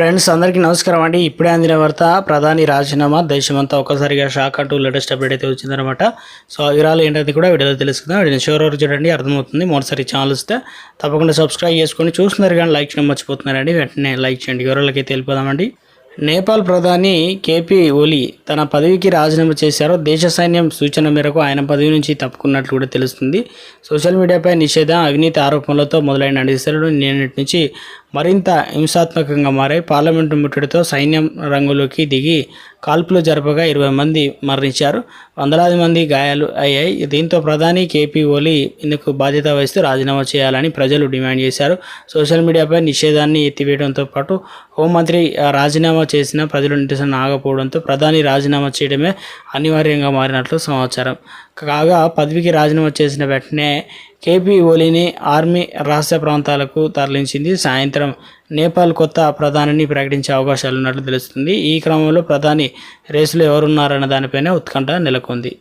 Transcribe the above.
Friends అందరికీ నమస్కారం అండి. ఇప్పుడే అందిన వార్త ప్రధాని రాజీనామా దేశమంతా ఒక్కసారిగా షాక్ అంటూ లేటెస్ట్ అప్డేట్ అయితే వచ్చిందనమాట సో వివరాలు ఏంటది కూడా వీడియోలో తెలుసుకుందాం. వీడియో షోర్ వరకు చూడండి అర్థమవుతుంది. మొదటిసారి ఛానల్ వస్తే తప్పకుండా సబ్స్క్రైబ్ చేసుకొని చూస్తున్నారు కానీ లైక్ చేయడం మర్చిపోతున్నారండి. వెంటనే లైక్ చేయండి. వివరాలకి తెలిపోదామండి నేపాల్ ప్రధాని కేపీ ఓలీ తన పదవికి రాజీనామా చేశారు. దేశ సైన్యం సూచన మేరకు ఆయన పదవి నుంచి తప్పుకున్నట్లు కూడా తెలుస్తుంది. సోషల్ మీడియాపై నిషేధం అవినీతి ఆరోపణలతో మొదలైన నిరసనలు నిన్నటి నుంచి మరింత హింసాత్మకంగా మారాయి పార్లమెంటు ముట్టడితో సైన్యం రంగులోకి దిగి కాల్పులు జరపగా ఇరవై మంది మరణించారు. వందలాది మంది గాయాలు అయ్యాయి. దీంతో ప్రధాని కేపీ ఓలీ ఇందుకు బాధ్యత వహిస్తూ రాజీనామా చేయాలని ప్రజలు డిమాండ్ చేశారు. సోషల్ మీడియాపై నిషేధాన్ని ఎత్తివేయడంతో పాటు హోంమంత్రి రాజీనామా చేసిన ప్రజలు నిరసన ఆగపోవడంతో ప్రధాని రాజీనామా చేయడమే అనివార్యంగా మారినట్లు సమాచారం. కాగా పదవికి రాజీనామా చేసిన వెంటనే కేపీ ఓలీని ఆర్మీ రాష్ట్ర ప్రాంతాలకు తరలించింది. సాయంత్రం నేపాల్ కొత్త ప్రధానిని ప్రకటించే అవకాశాలు ఉన్నట్లు తెలుస్తుంది. ఈ క్రమంలో ప్రధాని రేసులో ఎవరున్నారన్న దానిపైన ఉత్కంఠ నెలకొంది.